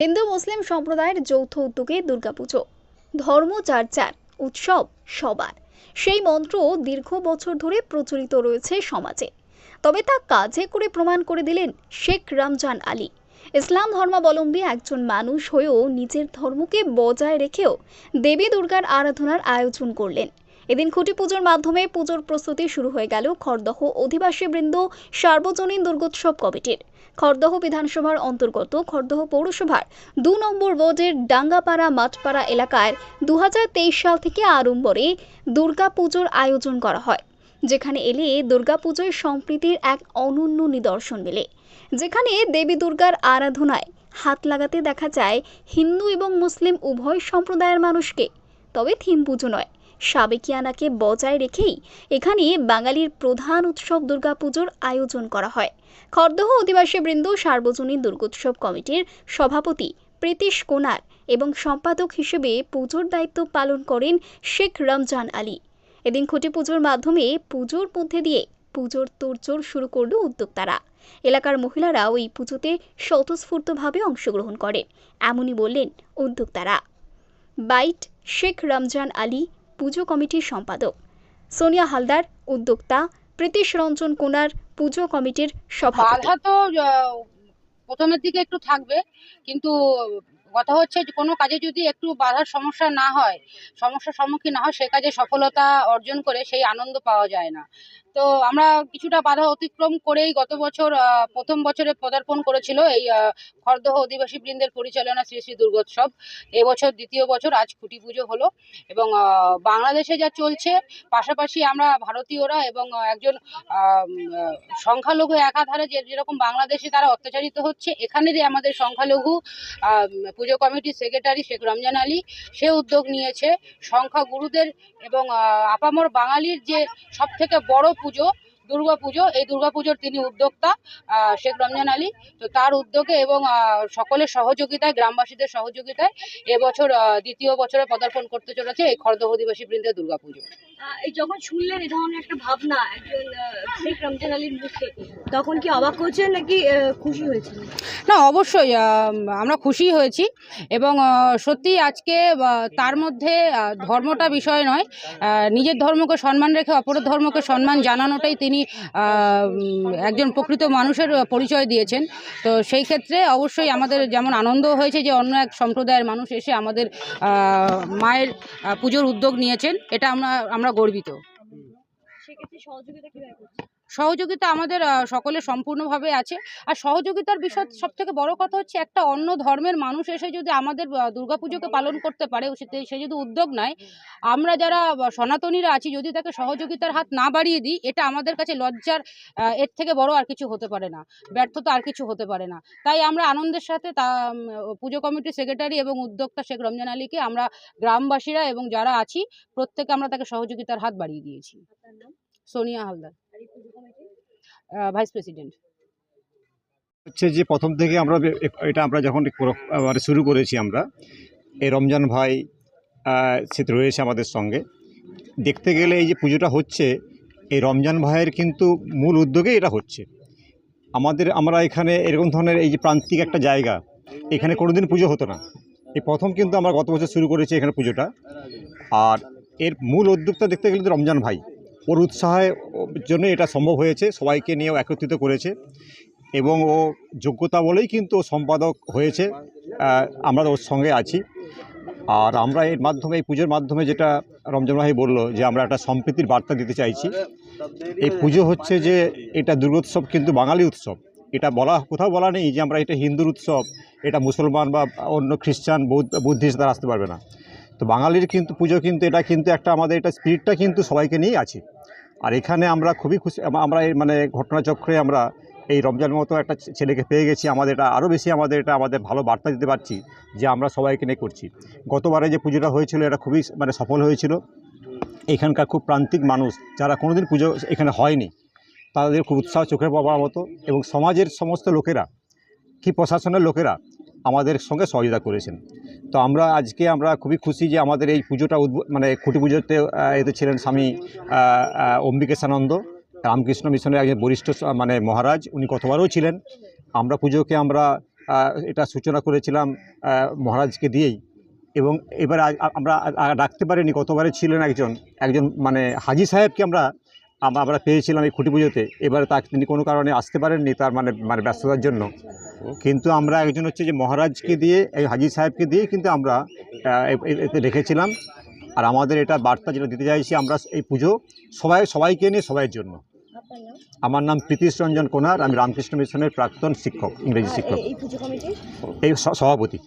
হিন্দু মুসলিম সম্প্রদায়ের যৌথ উদ্যোগে দুর্গাপুজো। ধর্ম চর্চার উৎসব সবার। সেই মন্ত্র দীর্ঘ বছর ধরে প্রচলিত রয়েছে সমাজে। তবে তা কাজে করে প্রমাণ করে দিলেন শেখ রামজান আলী। ইসলাম ধর্মাবলম্বী একজন মানুষ হয়েও নিজের ধর্মকে বজায় রেখেও দেবী দুর্গার আরাধনার আয়োজন করলেন। এদিন খুঁটি পুজোর মাধ্যমে পুজোর প্রস্তুতি শুরু হয়ে গেল খড়দহ অধিবাসী বৃন্দ সার্বজনীন দুর্গোৎসব কমিটির। খড়দহ বিধানসভার অন্তর্গত খড়দহ পৌরসভার দু নম্বর ওয়ার্ডের ডাঙ্গাপাড়া মাঠপাড়া এলাকায় দু হাজার তেইশ সাল থেকে আড়ম্বরে দুর্গাপুজোর আয়োজন করা হয়, যেখানে এলে দুর্গাপুজোয় সম্প্রীতির এক অনন্য নিদর্শন মেলে। যেখানে দেবী দুর্গার আরাধনায় হাত লাগাতে দেখা যায় হিন্দু এবং মুসলিম উভয় সম্প্রদায়ের মানুষকে। তবে থিম পুজো নয় সাবেকিয়ানাকে বজায় রেখেই এখানে বাঙালির প্রধান উৎসব দুর্গাপুজোর আয়োজন করা হয়। খড়দহ অধিবাসী বৃন্দ সার্বজনীন দুর্গোৎসব কমিটির সভাপতি প্রীতিশ কোনার এবং সম্পাদক হিসেবে পুজোর দায়িত্ব পালন করেন শেখ রমজান আলী। এদিন খুঁটি পুজোর মাধ্যমে পুজোর মধ্যে দিয়ে পুজোর তোড়জোড় শুরু করল উদ্যোক্তারা। এলাকার মহিলারাও এই পুজোতে স্বতঃস্ফূর্তভাবে অংশগ্রহণ করে, এমনই বললেন উদ্যোক্তারা। বাইট শেখ রমজান আলী পুজো কমিটির সম্পাদক। সোনিয়া হালদার, উদ্যোক্তা প্রীতিশ রঞ্জন কোনার পুজো কমিটির সভাপতি। বাধা তো প্রথমের দিকে একটু থাকবে, কিন্তু কথা হচ্ছে কোনো কাজে যদি একটু বাধার সমস্যা না হয়, সমস্যার সম্মুখীন না হয়, সে কাজে সফলতা অর্জন করে সেই আনন্দ পাওয়া যায় না। তো আমরা কিছুটা বাধা অতিক্রম করেই গত বছর প্রথম বছরে পদার্পণ করেছিল এই আহ, খড়দহ অধিবাসী বৃন্দের পরিচালনা শ্রী শ্রী দুর্গোৎসব। এবছর দ্বিতীয় বছর আজ খুঁটি পুজো হলো এবং বাংলাদেশে যা চলছে পাশাপাশি আমরা ভারতীয়রা এবং একজন সংখ্যালঘু একাধারে যে যেরকম বাংলাদেশে তারা অত্যাচারিত হচ্ছে এখানেরই আমাদের সংখ্যালঘু পুজো কমিটির সেক্রেটারি শেখ রমজান আলী সে উদ্যোগ নিয়েছে। সংখ্যা গুরুদের এবং আপামর বাঙালির যে সব থেকে বড় পুজো, দুর্গা পুজো, এই দুর্গা পুজোর তিনি উদ্যোক্তা শেখ রমজান আলী। তো তার উদ্যোগে এবং সকলের সহযোগিতায়, গ্রামবাসীদের সহযোগিতায় এবছর দ্বিতীয় বছরে পদার্পণ করতে চলেছে এই খর্দহ অধিবাসী বৃন্দের দুর্গা পুজো। যখন শুনলেন এই ধরনের একটা ভাবনা একজন রমজান আলীর মুখে, তখন কি অবাক হয়েছেন নাকি খুশি হয়েছেন? না, অবশ্যই আমরা খুশি হয়েছি এবং সত্যি আজকে তার মধ্যে ধর্মটা বিষয় নয় নিজের ধর্মকে সম্মান রেখে অপরের ধর্মকে সম্মান জানানোটাই তিনি একজন প্রকৃত মানুষের পরিচয় দিয়েছেন। তো সেই ক্ষেত্রে অবশ্যই আমাদের যেমন আনন্দ হয়েছে যে অন্য এক সম্প্রদায়ের মানুষ এসে আমাদের মায়ের পুজোর উদ্যোগ নিয়েছেন, এটা আমরা আমরা গর্বিত। সেক্ষেত্রে সহযোগিতা কীভাবে করছে সহযোগিতা আমাদের সকলে সম্পূর্ণভাবে আছে। আর সহযোগিতার বিষয় সব থেকে বড় কথা হচ্ছে একটা অন্য ধর্মের মানুষ এসে যদি আমাদের দুর্গাপুজোকে পালন করতে পারে সে সে যদি উদ্যোগ নেয় আমরা যারা সনাতনীরা আছি যদি তাকে সহযোগিতার হাত না বাড়িয়ে দিই এটা আমাদের কাছে লজ্জার এর থেকে বড় আর কিছু হতে পারে না। ব্যর্থতা আর কিছু হতে পারে না। তাই আমরা আনন্দের সাথে তা পুজো কমিটির সেক্রেটারি এবং উদ্যোক্তা শেখ রমজান আলীকে আমরা গ্রামবাসীরা এবং যারা আছি প্রত্যেকে আমরা তাকে সহযোগিতার হাত বাড়িয়ে দিয়েছি। সোনিয়া হালদার আর এই পুজো কমিটি ভাইস প্রেসিডেন্ট হচ্ছে যে প্রথম থেকে আমরা এটা আমরা যখন মানে শুরু করেছি আমরা, এই রমজান ভাই সে রয়েছে আমাদের সঙ্গে। দেখতে গেলে এই যে পুজোটা হচ্ছে, এই রমজান ভাইয়ের কিন্তু মূল উদ্যোগে এটা হচ্ছে। আমাদের, আমরা এখানে এরকম ধরনের এই যে প্রান্তিক একটা জায়গা, এখানে কোনোদিন পুজো হতো না। এই প্রথম কিন্তু আমরা গত বছর শুরু করেছি এখানে পুজোটা। আর এর মূল উদ্যোগটা দেখতে গেলে রমজান ভাই। ওর উৎসাহের জন্য এটা সম্ভব হয়েছে, সবাইকে নিয়েও একত্রিত করেছে এবং ও যোগ্যতা বলেই কিন্তু সম্পাদক হয়েছে আমরা ওর সঙ্গে আছি। আর আমরা এর মাধ্যমে, এই পুজোর মাধ্যমে যেটা রমজান ভাই বলল যে আমরা একটা সম্প্রীতির বার্তা দিতে চাইছি। এই পুজো হচ্ছে যে এটা দুর্গোৎসব কিন্তু বাঙালি উৎসব। এটা বলা, কোথাও বলা নেই যে আমরা এটা হিন্দুর উৎসব, এটা মুসলমান বা অন্য খ্রিস্টান, বৌদ্ধ, বুদ্ধিস্ট তারা আসতে পারবে না। তো বাঙালির কিন্তু, পুজো কিন্তু, এটা কিন্তু একটা আমাদের, এটা স্পিরিটটা কিন্তু সবাইকে নিয়েই আছে। আর এখানে আমরা খুবই খুশি আমরা এই মানে ঘটনাচক্রে আমরা এই রমজান মতো একটা ছেলেকে পেয়ে গেছি। আমাদের এটা আরও বেশি আমাদের এটা আমাদের ভালো বার্তা দিতে পারছি যে আমরা সবাইকে নিয়ে করছি। গতবারে যে পুজোটা হয়েছিল এটা খুবই মানে সফল হয়েছিল। এখানকার খুব প্রান্তিক মানুষ যারা কোনোদিন পুজো এখানে হয়নি, তাদের খুব উৎসাহ চোখে পাওয়ার মতো এবং সমাজের সমস্ত লোকেরা, কি প্রশাসনের লোকেরা আমাদের সঙ্গে সহযোগিতা করেছেন। তো আমরা আজকে আমরা খুবই খুশি যে আমাদের এই পুজোটা মানে খুঁটি পুজোতে এতে ছিলেন স্বামী অম্বিকেশানন্দ। রামকৃষ্ণ মিশনের একজন বরিষ্ঠ মানে মহারাজ, উনি কতবারও ছিলেন। আমরা পুজোকে আমরা এটা সূচনা করেছিলাম মহারাজকে দিয়েই। এবং এবার আমরা ডাকতে পারিনি গতবারে ছিলেন একজন একজন মানে হাজি সাহেবকে আমরা আম- আমরা পেয়েছিলাম এই খুঁটি পুজোতে। এবারে তাকে তিনি কোনো কারণে আসতে পারেননি তার মানে মানে ব্যস্ততার জন্য। কিন্তু আমরা একজন হচ্ছে যে মহারাজকে দিয়ে এই হাজি সাহেবকে দিয়ে কিন্তু আমরা এতে রেখেছিলাম। আর আমাদের এটা বার্তা যেটা দিতে চাইছি আমরা এই পুজো সবাই সবাইকে নিয়ে সবাইয়ের জন্য। আমার নাম প্রীতিশ রঞ্জন কোনার আমি রামকৃষ্ণ মিশনের প্রাক্তন শিক্ষক ইংরেজি শিক্ষক। এই- সভাপতি।